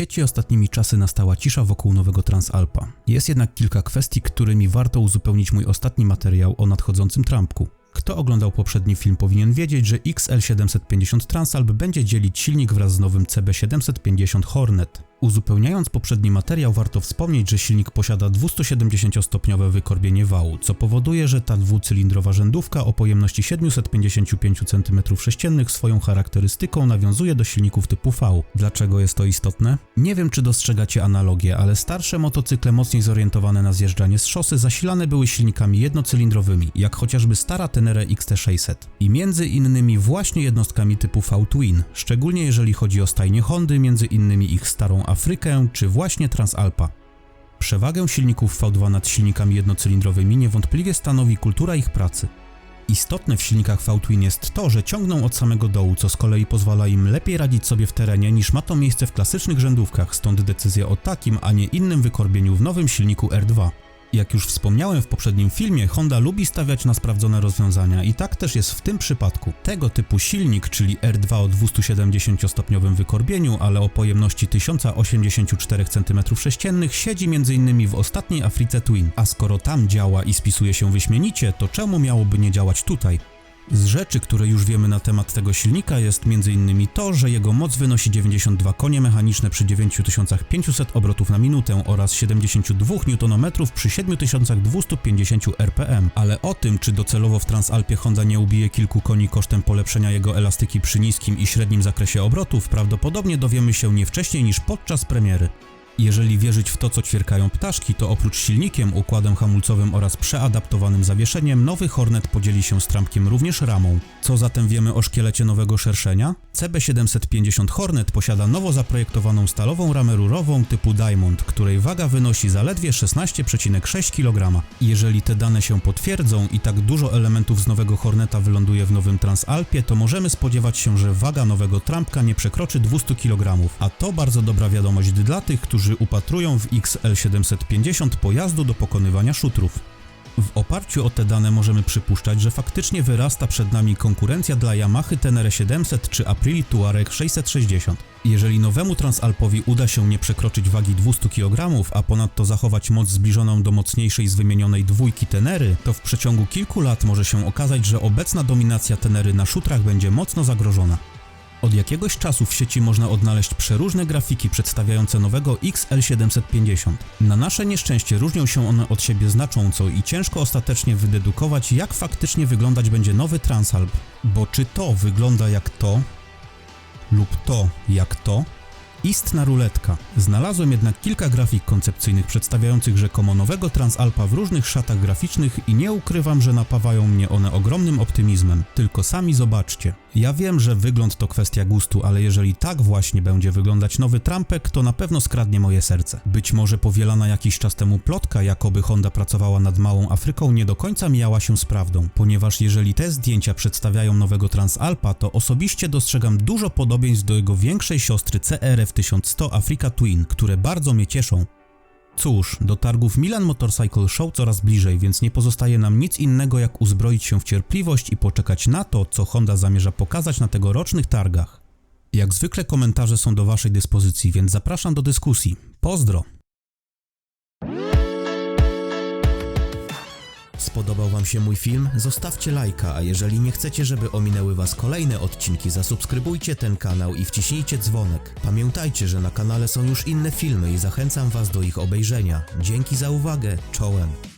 Sieci ostatnimi czasy nastała cisza wokół nowego Transalpa. Jest jednak kilka kwestii, którymi warto uzupełnić mój ostatni materiał o nadchodzącym trampku. Kto oglądał poprzedni film powinien wiedzieć, że XL750 Transalp będzie dzielić silnik wraz z nowym CB750 Hornet. Uzupełniając poprzedni materiał warto wspomnieć, że silnik posiada 270-stopniowe wykorbienie wału, co powoduje, że ta dwucylindrowa rzędówka o pojemności 755 cm3 swoją charakterystyką nawiązuje do silników typu V. Dlaczego jest to istotne? Nie wiem czy dostrzegacie analogię, ale starsze motocykle mocniej zorientowane na zjeżdżanie z szosy zasilane były silnikami jednocylindrowymi, jak chociażby stara Tenere XT600 i między innymi właśnie jednostkami typu V-Twin, szczególnie jeżeli chodzi o stajnie Hondy, między innymi ich starą Afrykę czy właśnie Transalpa. Przewagę silników V2 nad silnikami jednocylindrowymi niewątpliwie stanowi kultura ich pracy. Istotne w silnikach V-Twin jest to, że ciągną od samego dołu, co z kolei pozwala im lepiej radzić sobie w terenie niż ma to miejsce w klasycznych rzędówkach, stąd decyzja o takim, a nie innym wykorbieniu w nowym silniku R2. Jak już wspomniałem w poprzednim filmie, Honda lubi stawiać na sprawdzone rozwiązania i tak też jest w tym przypadku. Tego typu silnik, czyli R2 o 270-stopniowym wykorbieniu, ale o pojemności 1084 cm3 siedzi m.in. w ostatniej Afryce Twin. A skoro tam działa i spisuje się wyśmienicie, to czemu miałoby nie działać tutaj? Z rzeczy, które już wiemy na temat tego silnika jest m.in. to, że jego moc wynosi 92 konie mechaniczne przy 9500 obrotów na minutę oraz 72 Nm przy 7250 rpm. Ale o tym, czy docelowo w Transalpie Honda nie ubije kilku koni kosztem polepszenia jego elastyki przy niskim i średnim zakresie obrotów, prawdopodobnie dowiemy się nie wcześniej niż podczas premiery. Jeżeli wierzyć w to, co ćwierkają ptaszki, to oprócz silnikiem, układem hamulcowym oraz przeadaptowanym zawieszeniem, nowy Hornet podzieli się z trampkiem również ramą. Co zatem wiemy o szkielecie nowego szerszenia? CB750 Hornet posiada nowo zaprojektowaną stalową ramę rurową typu Diamond, której waga wynosi zaledwie 16,6 kg. Jeżeli te dane się potwierdzą i tak dużo elementów z nowego Horneta wyląduje w nowym Transalpie, to możemy spodziewać się, że waga nowego trampka nie przekroczy 200 kg, a to bardzo dobra wiadomość dla tych, którzy upatrują w XL750 pojazdu do pokonywania szutrów. W oparciu o te dane możemy przypuszczać, że faktycznie wyrasta przed nami konkurencja dla Yamaha Tenere 700 czy Aprili Touareg 660. Jeżeli nowemu Transalpowi uda się nie przekroczyć wagi 200 kg, a ponadto zachować moc zbliżoną do mocniejszej z wymienionej dwójki Tenery, to w przeciągu kilku lat może się okazać, że obecna dominacja Tenery na szutrach będzie mocno zagrożona. Od jakiegoś czasu w sieci można odnaleźć przeróżne grafiki przedstawiające nowego XL750. Na nasze nieszczęście różnią się one od siebie znacząco i ciężko ostatecznie wydedukować, jak faktycznie wyglądać będzie nowy Transalp. Bo czy to wygląda jak to, lub to jak to, Istna ruletka. Znalazłem jednak kilka grafik koncepcyjnych przedstawiających rzekomo nowego Transalpa w różnych szatach graficznych i nie ukrywam, że napawają mnie one ogromnym optymizmem. Tylko sami zobaczcie. Ja wiem, że wygląd to kwestia gustu, ale jeżeli tak właśnie będzie wyglądać nowy Trampek, to na pewno skradnie moje serce. Być może powielana jakiś czas temu plotka, jakoby Honda pracowała nad Małą Afryką, nie do końca mijała się z prawdą, ponieważ jeżeli te zdjęcia przedstawiają nowego Transalpa, to osobiście dostrzegam dużo podobieństw do jego większej siostry CRF 1100 Africa Twin, które bardzo mnie cieszą. Cóż, do targów Milan Motorcycle Show coraz bliżej, więc nie pozostaje nam nic innego jak uzbroić się w cierpliwość i poczekać na to, co Honda zamierza pokazać na tegorocznych targach. Jak zwykle komentarze są do Waszej dyspozycji, więc zapraszam do dyskusji. Pozdro! Spodobał Wam się mój film? Zostawcie lajka, a jeżeli nie chcecie, żeby ominęły Was kolejne odcinki, zasubskrybujcie ten kanał i wciśnijcie dzwonek. Pamiętajcie, że na kanale są już inne filmy i zachęcam Was do ich obejrzenia. Dzięki za uwagę, czołem!